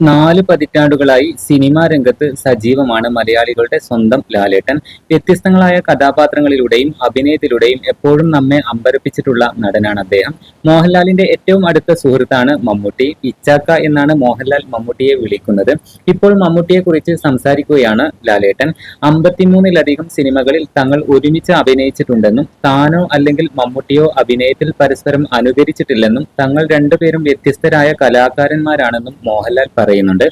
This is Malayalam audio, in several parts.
നാല് പതിറ്റാണ്ടുകളായി സിനിമാ രംഗത്ത് സജീവമാണ് മലയാളികളുടെ സ്വന്തം ലാലേട്ടൻ. വ്യത്യസ്തങ്ങളായ കഥാപാത്രങ്ങളിലൂടെയും അഭിനയത്തിലൂടെയും എപ്പോഴും നമ്മെ അമ്പരപ്പിച്ചിട്ടുള്ള നടനാണ് അദ്ദേഹം. മോഹൻലാലിന്റെ ഏറ്റവും അടുത്ത സുഹൃത്താണ് മമ്മൂട്ടി. ഇച്ചാക്ക എന്നാണ് മോഹൻലാൽ മമ്മൂട്ടിയെ വിളിക്കുന്നത്. ഇപ്പോൾ മമ്മൂട്ടിയെ കുറിച്ച് സംസാരിക്കുകയാണ് ലാലേട്ടൻ. അമ്പത്തിമൂന്നിലധികം സിനിമകളിൽ തങ്ങൾ ഒരുമിച്ച് അഭിനയിച്ചിട്ടുണ്ടെന്നും താനോ അല്ലെങ്കിൽ മമ്മൂട്ടിയോ അഭിനയത്തിൽ പരസ്പരം അനുകരിച്ചിട്ടില്ലെന്നും തങ്ങൾ രണ്ടുപേരും വ്യത്യസ്തരായ കലാകാരന്മാരാണെന്നും മോഹൻലാൽ പറയുന്നുണ്ട്.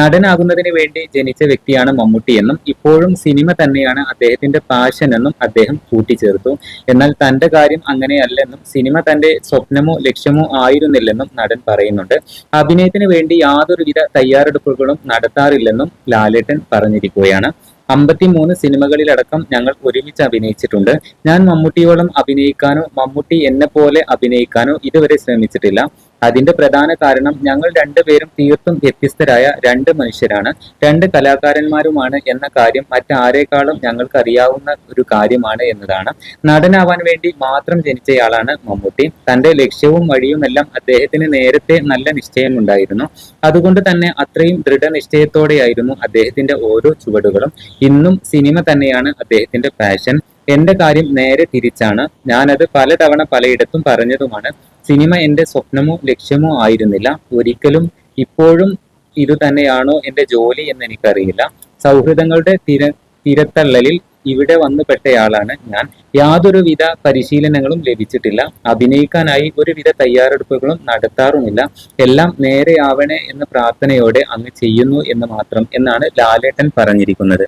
നടനാകുന്നതിന് വേണ്ടി ജനിച്ച വ്യക്തിയാണ് മമ്മൂട്ടി എന്നും ഇപ്പോഴും സിനിമ തന്നെയാണ് അദ്ദേഹത്തിന്റെ പാഷൻ എന്നും അദ്ദേഹം കൂട്ടിച്ചേർത്തു. എന്നാൽ തന്റെ കാര്യം അങ്ങനെയല്ലെന്നും സിനിമ തന്റെ സ്വപ്നമോ ലക്ഷ്യമോ ആയിരുന്നില്ലെന്നും നടൻ പറയുന്നുണ്ട്. അഭിനയത്തിന് വേണ്ടി യാതൊരുവിധ തയ്യാറെടുപ്പുകളും നടത്താറില്ലെന്നും ലാലേട്ടൻ പറഞ്ഞിരിക്കുകയാണ്. അമ്പത്തിമൂന്ന് സിനിമകളിലടക്കം ഞങ്ങൾ ഒരുമിച്ച് അഭിനയിച്ചിട്ടുണ്ട്. ഞാൻ മമ്മൂട്ടിയോളം അഭിനയിക്കാനോ മമ്മൂട്ടി എന്നെ പോലെ അഭിനയിക്കാനോ ഇതുവരെ ശ്രമിച്ചിട്ടില്ല. അതിന്റെ പ്രധാന കാരണം ഞങ്ങൾ രണ്ടുപേരും തീർത്തും വ്യത്യസ്തരായ രണ്ട് മനുഷ്യരാണ്. രണ്ട് കലാകാരന്മാരുമാണ് എന്ന കാര്യം മറ്റാരേക്കാളും ഞങ്ങൾക്ക് അറിയാവുന്ന ഒരു കാര്യമാണ് എന്നതാണ്. നടനാവാൻ വേണ്ടി മാത്രം ജനിച്ചയാളാണ് മമ്മൂട്ടി. തന്റെ ലക്ഷ്യവും വഴിയുമെല്ലാം അദ്ദേഹത്തിന് നേരത്തെ നല്ല നിശ്ചയമുണ്ടായിരുന്നു. അതുകൊണ്ട് തന്നെ അത്രയും ദൃഢനിശ്ചയത്തോടെയായിരുന്നു അദ്ദേഹത്തിന്റെ ഓരോ ചുവടുകളും. ഇന്നും സിനിമ തന്നെയാണ് അദ്ദേഹത്തിന്റെ പാഷൻ എന്റെ കാര്യം നേരെ തിരിച്ചാണ്. ഞാനത് പലതവണ പലയിടത്തും പറഞ്ഞതുമാണ്. സിനിമ എന്റെ സ്വപ്നമോ ലക്ഷ്യമോ ആയിരുന്നില്ല. ഒരിക്കലും ഇപ്പോഴും ഇത് തന്നെയാണോ എന്റെ ജോലി എന്ന് എനിക്കറിയില്ല. സൗഹൃദങ്ങളുടെ തിര തിരത്തള്ളലിൽ ഇവിടെ വന്നു പെട്ടയാളാണ് ഞാൻ. യാതൊരുവിധ പരിശീലനങ്ങളും ലഭിച്ചിട്ടില്ല. അഭിനയിക്കാനായി ഒരുവിധ തയ്യാറെടുപ്പുകളും നടത്താറുമില്ല. എല്ലാം നേരെയാവണേ എന്ന പ്രാർത്ഥനയോടെ അങ്ങ് ചെയ്യുന്നു എന്ന് മാത്രം എന്നാണ് ലാലേട്ടൻ പറഞ്ഞിരിക്കുന്നത്.